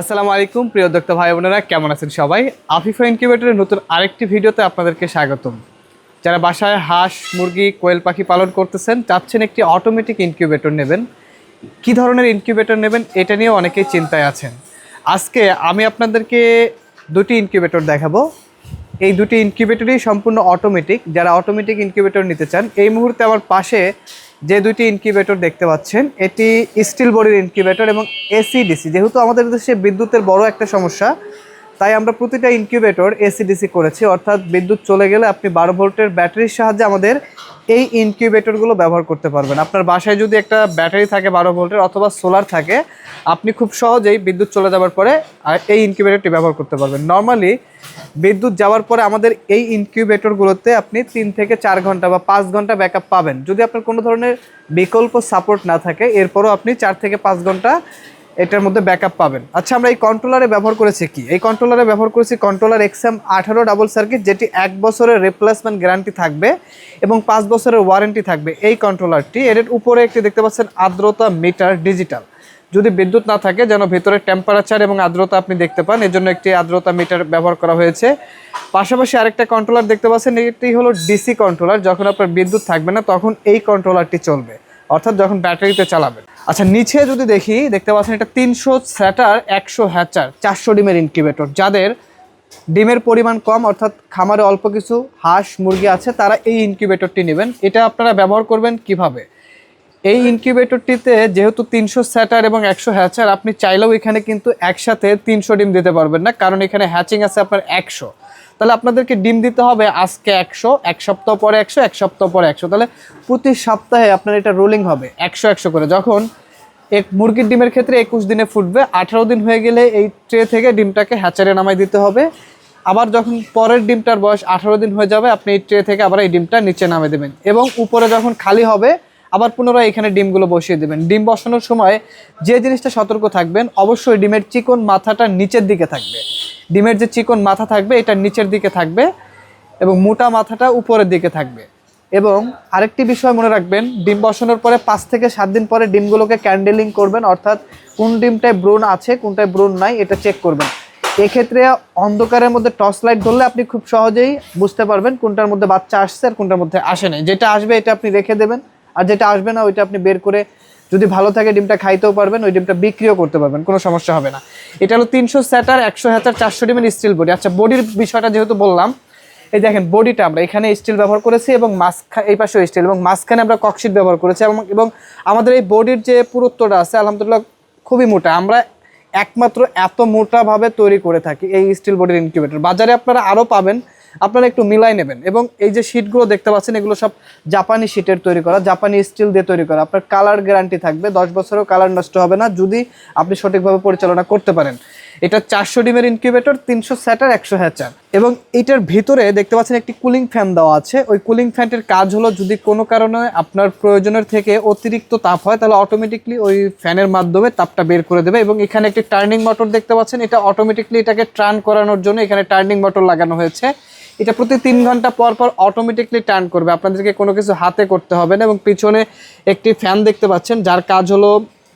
আসসালামু আলাইকুম, প্রিয় দক্তা ভাই বোনেরা, কেমন আছেন সবাই? আফিফা ইনকিউবেটরের নতুন আরেকটি ভিডিওতে আপনাদেরকে স্বাগতম। যারা বাসায় হাঁস, মুরগি, কোয়েল পাখি পালন করতেছেন, চাচ্ছেন একটি অটোমেটিক ইনকিউবেটর নেবেন। কি ধরনের ইনকিউবেটর নেবেন, এটা নিয়েও অনেকেই চিন্তায় আছেন। আজকে আমি আপনাদেরকে দুটি ইনকিউবেটর দেখাবো। এই দুটি ইনকিউবেটরই সম্পূর্ণ অটোমেটিক যারা অটোমেটিক ইনকিউবেটর নিতে চান, এই মুহূর্তে আমার পাশে যে দুইটি ইনকিউবেটর দেখতে পাচ্ছেন, এটি স্টিল বডির ইনকিউবেটর এবং এসিডিসি যেহেতু আমাদের দেশে বিদ্যুতের বড় একটা সমস্যা তাই আমরা প্রতিটা ইনকিউবেটর এসিডিসি করেছি, অর্থাৎ বিদ্যুৎ চলে গেলে আপনি বারো ভোল্টের ব্যাটারির সাহায্যে আমাদের এই ইনকিউবেটরগুলো ব্যবহার করতে পারবেন। আপনার বাসায় যদি একটা ব্যাটারি থাকে বারো ভোল্টের অথবা সোলার থাকে, আপনি খুব সহজেই বিদ্যুৎ চলে যাওয়ার পরে এই ইনকিউবেটরটি ব্যবহার করতে পারবেন। নর্মালি বিদ্যুৎ যাওয়ার পরে আমাদের এই ইনকিউবেটরগুলোতে আপনি তিন থেকে চার ঘণ্টা বা পাঁচ ঘণ্টা ব্যাকআপ পাবেন। যদি আপনার কোনো ধরনের বিকল্প সাপোর্ট না থাকে, এরপরও আপনি চার থেকে পাঁচ ঘণ্টা এটার মধ্যে ব্যাকআপ পাবেন। আচ্ছা আমরা এই কন্ট্রোলারে ব্যবহার করেছি কি? এই কন্ট্রোলারে ব্যবহার করেছি কন্ট্রোলার এক্সএম আঠারো ডাবল সার্কিট যেটি এক বছরের রিপ্লেসমেন্ট গ্যারান্টি থাকবে এবং পাঁচ বছরের ওয়ারেন্টি থাকবে। এই কন্ট্রোলারটি এর উপরে একটি দেখতে পাচ্ছেন আর্দ্রতা মিটার ডিজিটাল যদি বিদ্যুৎ না থাকে, যেন ভেতরে টেম্পারেচার এবং আর্দ্রতা আপনি দেখতে পান এর জন্য একটি আর্দ্রতা মিটার ব্যবহার করা হয়েছে। পাশাপাশি আরেকটা কন্ট্রোলার দেখতে পাচ্ছেন, এটি হলো ডিসি কন্ট্রোলার যখন আপনার বিদ্যুৎ থাকবে না, তখন এই কন্ট্রোলারটি চলবে। অর্থাৎ যখন ব্যাটারিতে চালাবেন। আচ্ছা নিচে যদি দেখি, দেখতে পাচ্ছেন এটা তিনশো স্যাটার, একশো হ্যাচার, চারশো ডিমের ইনকিউবেটর যাদের ডিমের পরিমাণ কম, অর্থাৎ খামারে অল্প কিছু হাঁস, মুরগি আছে, তারা এই ইনকিউবেটরটি নেবেন। এটা আপনারা ব্যবহার করবেন কীভাবে? এই ইনকিউবেটরটিতে যেহেতু তিনশো স্যাটার এবং একশো হ্যাচার, আপনি চাইলেও এখানে কিন্তু একসাথে তিনশো ডিম দিতে পারবেন না, কারণ এখানে হ্যাচিং আছে আপনার একশো। তাহলে আপনাদেরকে ডিম দিতে হবে আজকে একশো, এক সপ্তাহ পরে একশো, এক সপ্তাহ পরে একশো। তাহলে প্রতি সপ্তাহে আপনার এটা রোলিং হবে, একশো একশো করে। যখন এক মুরগির ডিমের ক্ষেত্রে একুশ দিনে ফুটবে, আঠারো দিন হয়ে গেলে এই ট্রে থেকে ডিমটাকে হ্যাচারে নামাই দিতে হবে। আবার যখন পরের ডিমটার বয়স আঠারো দিন হয়ে যাবে, আপনি এই ট্রে থেকে আবার এই ডিমটা নিচে নামে দেবেন। এবং উপরে যখন খালি হবে, আবার পুনরায় এখানে ডিমগুলো বসিয়ে দেবেন। ডিম বসানোর সময় যে জিনিসটা সতর্ক থাকবেন, অবশ্যই ডিমের চিকন মাথাটা নিচের দিকে থাকবে। ডিমের যে চিকন মাথা থাকবে, এটা নিচের দিকে থাকবে এবং মোটা মাথাটা উপরের দিকে থাকবে। এবং আরেকটি বিষয় মনে রাখবেন, ডিম বসানোর পরে পাঁচ থেকে সাত দিন পরে ডিমগুলোকে ক্যান্ডেলিং করবেন, অর্থাৎ কোন ডিমটায় ব্রণ আছে, কোনটায় ব্রণ নাই, এটা চেক করবেন। এক্ষেত্রে অন্ধকারের মধ্যে টর্চ লাইট ধরলে আপনি খুব সহজেই বুঝতে পারবেন কোনটার মধ্যে বাচ্চা আসছে আর কোনটার মধ্যে আসে নাই। যেটা আসবে এটা আপনি রেখে দেবেন, আর যেটা আসবে না, ওইটা আপনি বের করে যদি ভালো থাকে ডিমটা খাইতেও পারবেন, ওই ডিমটা বিক্রিও করতে পারবেন, কোনো সমস্যা হবে না। এটা হলো তিনশো স্যাটার, একশো হ্যাচার চারশো ডিমের স্টিল বডি আচ্ছা বডির বিষয়টা যেহেতু বললাম, এই দেখেন বডিটা আমরা এখানে স্টিল ব্যবহার করেছি এবং মাঝখা এই পাশেও স্টিল এবং মাঝখানে আমরা ককশিট ব্যবহার করেছি এবং আমাদের এই বডির যে পুরুত্বটা আছে, আলহামদুলিল্লাহ খুবই মোটা। আমরা একমাত্র এত মোটাভাবে তৈরি করে থাকি এই স্টিল বডির ইনকিউবেটর বাজারে আপনারা আরও পাবেন আপনারা একটু মিলাই নেবেন। এবং এই যে শিটগুলো দেখতে পাচ্ছেন, এগুলো সব জাপানি শিটের তৈরি করা জাপানি স্টিল দিয়ে তৈরি করা। আপনার কালার গ্যারান্টি থাকবে, দশ বছরও কালার নষ্ট হবে না, যদি আপনি সঠিকভাবে পরিচালনা করতে পারেন। এটা চারশো ডিমের ইনকিউবেটর তিনশো স্যাটার একশো হ্যাচার এবং এটার ভিতরে দেখতে পাচ্ছেন একটি কুলিং ফ্যান দেওয়া আছে। ওই কুলিং ফ্যানটির কাজ হলো, যদি কোনো কারণে আপনার প্রয়োজনের থেকে অতিরিক্ত তাপ হয়, তাহলে অটোমেটিকলি ওই ফ্যানের মাধ্যমে তাপটা বের করে দেবে। এবং এখানে একটি টার্নিং মোটর দেখতে পাচ্ছেন, এটা অটোমেটিকলি এটাকে টার্ন করানোর জন্য এখানে টার্নিং মোটর লাগানো হয়েছে। এটা প্রতি তিন ঘণ্টা পর পর অটোমেটিকলি টার্ন করবে। আপনাদেরকে কোনো কিছু হাতে করতে হবে না এবং পিছনে একটি ফ্যান দেখতে পাচ্ছেন, যার কাজ হলো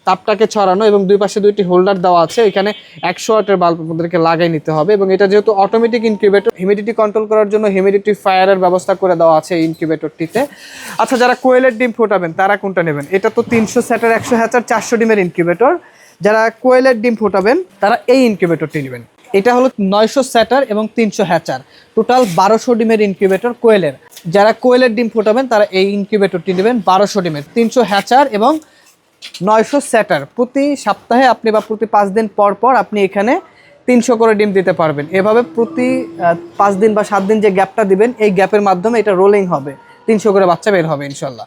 তাপটাকে ছড়ানো এবং দুই পাশে দুইটি হোল্ডার দেওয়া আছে। এখানে একশো ওয়াটের বাল্ব আপনাদেরকে লাগাই নিতে হবে এবং এটা যেহেতু অটোমেটিক ইনকিউবেটর হিউমিডিটি কন্ট্রোল করার জন্য হিউমিডিটি ফায়ারের ব্যবস্থা করে দেওয়া আছে এই ইনকিউবেটরটিতে আচ্ছা যারা কোয়েলের ডিম ফোটাবেন, তারা কোনটা নেবেন? এটা তো তিনশো স্যাটার, একশো হ্যাচার চারশো ডিমের ইনকিউবেটর যারা কোয়েলের ডিম ফোটাবেন, তারা এই ইনকিউবেটরটি নেবেন। এটা হলো নয়শো স্যাটার এবং তিনশো হ্যাচার। টোটাল বারোশো ডিমের ইনকিউবেটর কোয়েলের। যারা কোয়েলের ডিম ফোটাবেন, তারা এই ইনকিউবেটরটি নেবেন বারোশো ডিমের। তিনশো হ্যাচার এবং নয়শো স্যাটার। প্রতি সপ্তাহে আপনি বা প্রতি পাঁচ দিন পর পর আপনি এখানে তিনশো করে ডিম দিতে পারবেন। এভাবে প্রতি পাঁচ দিন বা সাত দিন যে গ্যাপটা দিবেন, এই গ্যাপের মাধ্যমে এটা রোলিং হবে। তিনশো করে বাচ্চা বের হবে, ইনশাল্লাহ।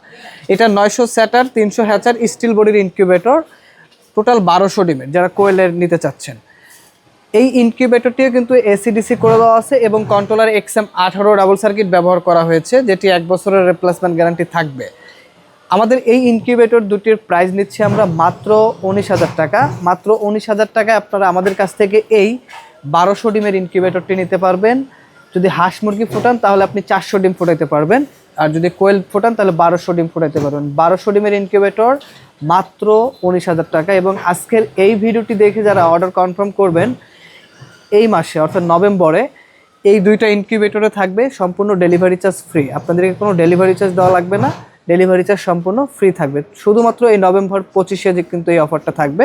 এটা নয়শো স্যাটার, তিনশো হ্যাচার স্টিল বডির ইনকিউবেটর টোটাল বারোশো ডিমের, যারা কোয়েলের নিতে চাচ্ছেন। এই ইনকিউবেটরটিও কিন্তু এসিডিসি করে দেওয়া আছে এবং কন্ট্রোলার এক্সএম আঠারো ডাবল সার্কিট ব্যবহার করা হয়েছে, যেটি এক বছরের রিপ্লেসমেন্ট গ্যারান্টি থাকবে। আমাদের এই ইনকিউবেটর দুটির প্রাইস নিচ্ছি আমরা মাত্র উনিশ হাজার টাকা। মাত্র উনিশ হাজার টাকায় আপনারা আমাদের কাছ থেকে এই বারোশো ডিমের ইনকিউবেটরটি নিতে পারবেন। যদি হাঁস মুরগি ফোটান, তাহলে আপনি চারশো ডিম ফোটাইতে পারবেন। আর যদি কোয়েল ফোটান, তাহলে বারোশো ডিম ফোটাতে পারবেন। বারোশো ডিমের ইনকিউবেটর মাত্র উনিশ হাজার টাকা এবং আজকের এই ভিডিওটি দেখে যারা অর্ডার কনফার্ম করবেন এই মাসে, অর্থাৎ নভেম্বরে, এই দুইটা ইনকিউবেটরে থাকবে সম্পূর্ণ ডেলিভারি চার্জ ফ্রি। আপনাদেরকে কোনো ডেলিভারি চার্জ দেওয়া লাগবে না, ডেলিভারি চার্জ সম্পূর্ণ ফ্রি থাকবে। শুধুমাত্র এই নভেম্বর পঁচিশে যে কিন্তু এই অফারটা থাকবে।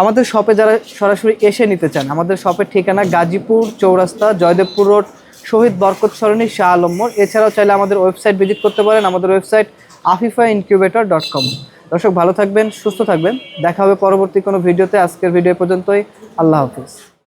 আমাদের শপে যারা সরাসরি এসে নিতে চান, আমাদের শপের ঠিকানা গাজীপুর চৌরাস্তা, জয়দেবপুর রোড, শহীদ বরকত সরণি, শাহ আলম্বর এছাড়াও চাইলে আমাদের ওয়েবসাইট ভিজিট করতে পারেন, আমাদের website Afifa incubator dot com দর্শক, ভালো থাকবেন, সুস্থ থাকবেন। দেখা হবে পরবর্তী কোনো ভিডিওতে। আজকের ভিডিও পর্যন্তই। আল্লাহ হাফিজ।